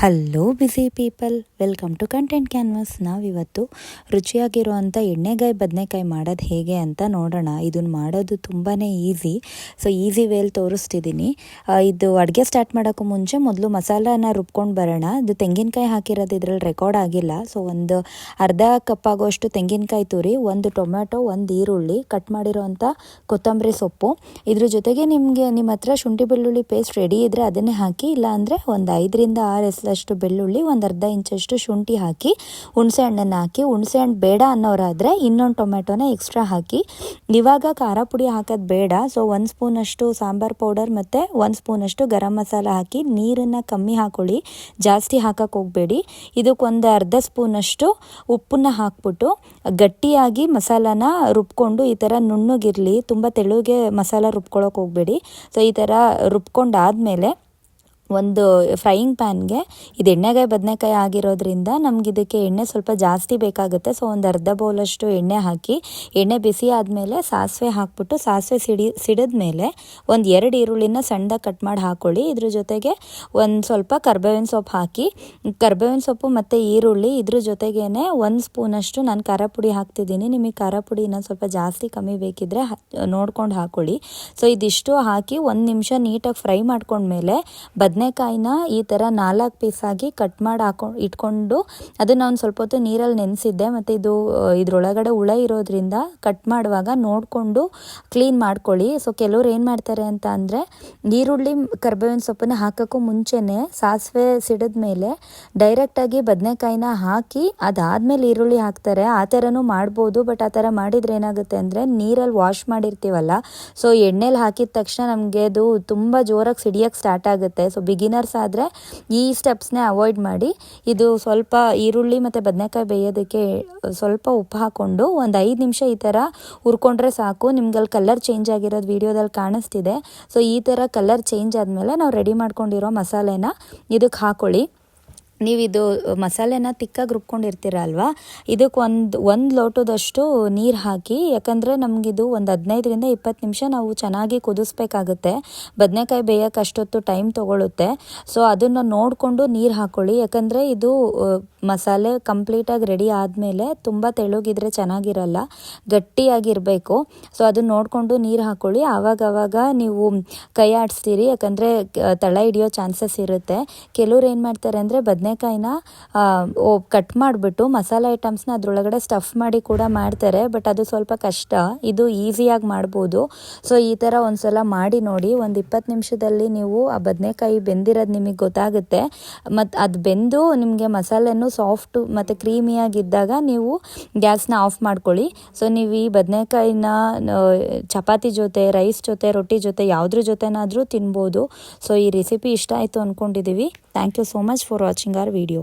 Hello busy people welcome to content canvas ನಾವಿವತ್ತು ರುಚಿಯಾಗಿರುವಂಥ ಎಣ್ಣೆಗಾಯಿ, ಬದನೆಕಾಯಿ ಮಾಡೋದು ಹೇಗೆ ಅಂತ ನೋಡೋಣ. ಇದನ್ನು ಮಾಡೋದು ತುಂಬಾ ಈಸಿ ಸೊ ಈಸಿ ವೇಲ್ ತೋರಿಸ್ತಿದ್ದೀನಿ ಇದು ಅಡುಗೆ ಸ್ಟಾರ್ಟ್ ಮಾಡೋಕ್ಕೂ ಮುಂಚೆ ಮೊದಲು ಮಸಾಲಾನ ರುಬ್ಕೊಂಡು ಬರೋಣ. ಇದು ತೆಂಗಿನಕಾಯಿ ಹಾಕಿರೋದು ಇದರಲ್ಲಿ ರೆಕಾರ್ಡ್ ಆಗಿಲ್ಲ. ಸೊ ಒಂದು ಅರ್ಧ ಕಪ್ ಆಗೋಷ್ಟು ತೆಂಗಿನಕಾಯಿ ತುರಿ, ಒಂದು ಟೊಮ್ಯಾಟೊ, ಒಂದು ಈರುಳ್ಳಿ ಕಟ್ ಮಾಡಿರೋವಂಥ ಕೊತ್ತಂಬರಿ ಸೊಪ್ಪು. ಇದ್ರ ಜೊತೆಗೆ ನಿಮಗೆ ನಿಮ್ಮ ಹತ್ರ ಶುಂಠಿ ಬೆಳ್ಳುಳ್ಳಿ ಪೇಸ್ಟ್ ರೆಡಿ ಇದ್ದರೆ ಅದನ್ನೇ ಹಾಕಿ ಇಲ್ಲ ಅಂದರೆ ಒಂದು ಐದರಿಂದ ಆರು ಎಸ್ ಬೆಳ್ಳುಳ್ಳಿ ಒಂದು ಅರ್ಧ ಇಂಚಷ್ಟು ಶುಂಠಿ ಹಾಕಿ, ಹುಣಸೆ ಹಣ್ಣನ್ನು ಹಾಕಿ, ಹುಣಸೆ ಹಣ್ಣು ಬೇಡ ಅನ್ನೋರಾದರೆ ಇನ್ನೊಂದು ಟೊಮೆಟೊನ ಎಕ್ಸ್ಟ್ರಾ ಹಾಕಿ. ಇವಾಗ ಖಾರ ಪುಡಿ ಹಾಕೋದು ಬೇಡ ಸೊ ಒಂದು ಸ್ಪೂನಷ್ಟು ಸಾಂಬಾರು ಪೌಡರ್ ಮತ್ತು ಒಂದು ಸ್ಪೂನಷ್ಟು ಗರಂ ಮಸಾಲ ಹಾಕಿ, ನೀರನ್ನು ಕಮ್ಮಿ ಹಾಕೊಳ್ಳಿ, ಜಾಸ್ತಿ ಹಾಕಕ್ಕೆ ಹೋಗಬೇಡಿ. ಇದಕ್ಕೊಂದು ಅರ್ಧ ಸ್ಪೂನಷ್ಟು ಉಪ್ಪನ್ನ ಹಾಕ್ಬಿಟ್ಟು, ಗಟ್ಟಿಯಾಗಿ ಮಸಾಲಾನ ರುಬ್ಕೊಂಡು ಈ ಥರ ನುಣ್ಣಗಿರಲಿ, ತುಂಬ ತೆಳುಗೆ ಮಸಾಲ ರುಬ್ಕೊಳ್ಳೋಕೆ ಹೋಗಬೇಡಿ. ಸೊ ಈ ಥರ ರುಬ್ಕೊಂಡಾದಮೇಲೆ ಒಂದು ಫ್ರೈಯಿಂಗ್ ಪ್ಯಾನ್ಗೆ ಇದು ಎಣ್ಣೆಗಾಯಿ ಬದನೆಕಾಯಿ ಆಗಿರೋದ್ರಿಂದ ನಮ್ಗೆ ಇದಕ್ಕೆ ಎಣ್ಣೆ ಸ್ವಲ್ಪ ಜಾಸ್ತಿ ಬೇಕಾಗುತ್ತೆ. ಸೊ ಒಂದು ಅರ್ಧ ಬೌಲಷ್ಟು ಎಣ್ಣೆ ಹಾಕಿ, ಎಣ್ಣೆ ಬಿಸಿ ಆದಮೇಲೆ ಸಾಸಿವೆ ಹಾಕ್ಬಿಟ್ಟು, ಸಾಸಿವೆ ಸಿಡಿ ಸಿಡಿದ ಮೇಲೆ ಒಂದು ಎರಡು ಈರುಳ್ಳಿನ ಸಣ್ಣದಾಗಿ ಕಟ್ ಮಾಡಿ ಹಾಕ್ಕೊಳ್ಳಿ ಇದ್ರ ಜೊತೆಗೆ ಒಂದು ಸ್ವಲ್ಪ ಕರ್ಬೇವಿನ ಸೊಪ್ಪು ಹಾಕಿ, ಕರ್ಬೇವಿನ ಸೊಪ್ಪು ಮತ್ತು ಈರುಳ್ಳಿ, ಇದ್ರ ಜೊತೆಗೇ ಒಂದು ಸ್ಪೂನಷ್ಟು ನಾನು ಖಾರ ಪುಡಿ ಹಾಕ್ತಿದ್ದೀನಿ. ನಿಮಗೆ ಖಾರ ಪುಡಿ ಇನ್ನೊಂದು ಸ್ವಲ್ಪ ಜಾಸ್ತಿ ಕಮ್ಮಿ ಬೇಕಿದ್ರೆ ನೋಡ್ಕೊಂಡು ಹಾಕ್ಕೊಳ್ಳಿ ಸೊ ಇದಿಷ್ಟು ಹಾಕಿ ಒಂದು ನಿಮಿಷ ನೀಟಾಗಿ ಫ್ರೈ ಮಾಡ್ಕೊಂಡ್ಮೇಲೆ ಬದ್ ಬದನೆಕಾಯಿನ ಈ ಥರ ನಾಲ್ಕು ಪೀಸಾಗಿ ಕಟ್ ಮಾಡಿ ಹಾಕೊಂಡು ಇಟ್ಕೊಂಡು ಅದನ್ನು ಒಂದು ಸ್ವಲ್ಪ ಹೊತ್ತು ನೀರಲ್ಲಿ ನೆನೆಸಿದ್ದೆ. ಮತ್ತು ಇದು ಇದರೊಳಗಡೆ ಹುಳ ಇರೋದ್ರಿಂದ ಕಟ್ ಮಾಡುವಾಗ ನೋಡಿಕೊಂಡು ಕ್ಲೀನ್ ಮಾಡ್ಕೊಳ್ಳಿ. ಸೊ ಕೆಲವ್ರು ಏನು ಮಾಡ್ತಾರೆ ಅಂತ ಅಂದರೆ ಈರುಳ್ಳಿ, ಕರ್ಬೇವಿನ ಸೊಪ್ಪನ್ನ ಹಾಕೋಕ್ಕೂ ಮುಂಚೆನೇ ಸಾಸಿವೆ ಸಿಡಿದ ಮೇಲೆ ಡೈರೆಕ್ಟಾಗಿ ಬದನೆಕಾಯಿನ ಹಾಕಿ ಅದಾದಮೇಲೆ ಈರುಳ್ಳಿ ಹಾಕ್ತಾರೆ. ಆ ಥರನೂ ಮಾಡ್ಬೋದು. ಬಟ್ ಆ ಥರ ಮಾಡಿದರೆ ಏನಾಗುತ್ತೆ ಅಂದರೆ ನೀರಲ್ಲಿ ವಾಶ್ ಮಾಡಿರ್ತೀವಲ್ಲ ಸೊ ಎಣ್ಣೆಲಿ ಹಾಕಿದ ತಕ್ಷಣ ನಮಗೆ ಅದು ತುಂಬ ಜೋರಾಗಿ ಸಿಡಿಯೋಕ್ಕೆ ಸ್ಟಾರ್ಟ್ ಆಗುತ್ತೆ. ಸೊ ಬಿಗಿನರ್ಸ್ ಆದರೆ ಈ ಸ್ಟೆಪ್ಸ್ನೇ ಅವಾಯ್ಡ್ ಮಾಡಿ, ಇದು ಸ್ವಲ್ಪ ಈರುಳ್ಳಿ ಮತ್ತು ಬದನೆಕಾಯಿ ಬೇಯೋದಕ್ಕೆ ಸ್ವಲ್ಪ ಉಪ್ಪು ಹಾಕ್ಕೊಂಡು ಒಂದು ಐದು ನಿಮಿಷ ಈ ಥರ ಹುರ್ಕೊಂಡ್ರೆ ಸಾಕು. ನಿಮ್ಗೆ ಅಲ್ಲಿ ಕಲರ್ ಚೇಂಜ್ ಆಗಿರೋದು ವೀಡಿಯೋದಲ್ಲಿ ಕಾಣಿಸ್ತಿದೆ. ಸೊ ಈ ಥರ ಕಲರ್ ಚೇಂಜ್ ಆದಮೇಲೆ ನಾವು ರೆಡಿ ಮಾಡ್ಕೊಂಡಿರೋ ಮಸಾಲೆನ ಇದಕ್ಕೆ ಹಾಕೊಳ್ಳಿ. ನೀವು ಇದು ಮಸಾಲೆನ ತಿಕ್ಕಾಗಿ ರುಬ್ಕೊಂಡಿರ್ತೀರ ಅಲ್ವಾ ಇದಕ್ಕೆ ಒಂದು ಒಂದು ಲೋಟದಷ್ಟು ನೀರು ಹಾಕಿ, ಯಾಕಂದರೆ ನಮಗಿದು ಒಂದು ಹದಿನೈದರಿಂದ ಇಪ್ಪತ್ತು ನಿಮಿಷ ನಾವು ಚೆನ್ನಾಗಿ ಕುದಿಸ್ಬೇಕಾಗುತ್ತೆ. ಬದನೆಕಾಯಿ ಬೇಯಕ್ಕೆ ಅಷ್ಟೊತ್ತು ಟೈಮ್ ತೊಗೊಳುತ್ತೆ. ಸೊ, ಅದನ್ನು ನೋಡಿಕೊಂಡು ನೀರು ಹಾಕ್ಕೊಳ್ಳಿ ಯಾಕಂದರೆ ಇದು ಮಸಾಲೆ ಕಂಪ್ಲೀಟಾಗಿ ರೆಡಿ ಆದಮೇಲೆ ತುಂಬ ತೆಳುಗಿದ್ರೆ ಚೆನ್ನಾಗಿರಲ್ಲ, ಗಟ್ಟಿಯಾಗಿರಬೇಕು. ಸೊ ಅದನ್ನ ನೋಡಿಕೊಂಡು ನೀರು ಹಾಕ್ಕೊಳ್ಳಿ ಆವಾಗವಾಗ ನೀವು ಕೈ ಆಡಿಸ್ತೀರಿ, ಯಾಕಂದರೆ ತಳ ಹಿಡಿಯೋ ಚಾನ್ಸಸ್ ಇರುತ್ತೆ. ಕೆಲವ್ರು ಏನು ಮಾಡ್ತಾರೆ ಅಂದರೆ ಬದನೆ ಬದನೆಕಾಯಿನ ಕಟ್ ಮಾಡಿಬಿಟ್ಟು ಮಸಾಲೆ ಐಟಮ್ಸ್ನ ಅದರೊಳಗಡೆ ಸ್ಟಫ್ ಮಾಡಿ ಕೂಡ ಮಾಡ್ತಾರೆ. ಬಟ್ ಅದು ಸ್ವಲ್ಪ ಕಷ್ಟ. ಇದು ಈಸಿಯಾಗಿ ಮಾಡ್ಬೋದು. ಸೊ ಈ ಥರ ಒಂದು ಸಲ ಮಾಡಿ ನೋಡಿ. ಒಂದು ಇಪ್ಪತ್ತು ನಿಮಿಷದಲ್ಲಿ ನೀವು ಆ ಬದನೆಕಾಯಿ ಬೆಂದಿರೋದು ನಿಮಗೆ ಗೊತ್ತಾಗುತ್ತೆ. ಮತ್ತು ಅದು ಬೆಂದು ನಿಮಗೆ ಮಸಾಲೆನೂ ಸಾಫ್ಟು ಮತ್ತು ಕ್ರೀಮಿಯಾಗಿದ್ದಾಗ ನೀವು ಗ್ಯಾಸ್ನ ಆಫ್ ಮಾಡ್ಕೊಳ್ಳಿ. ಸೊ ನೀವು ಈ ಬದನೆಕಾಯಿನ ಚಪಾತಿ ಜೊತೆ ರೈಸ್ ಜೊತೆ, ರೊಟ್ಟಿ ಜೊತೆ ಯಾವುದ್ರ ಜೊತೆನಾದರೂ ತಿನ್ಬೋದು. ಸೊ ಈ ರೆಸಿಪಿ ಇಷ್ಟ ಆಯಿತು ಅಂದ್ಕೊಂಡಿದ್ದೀವಿ thank you so much for watching our video.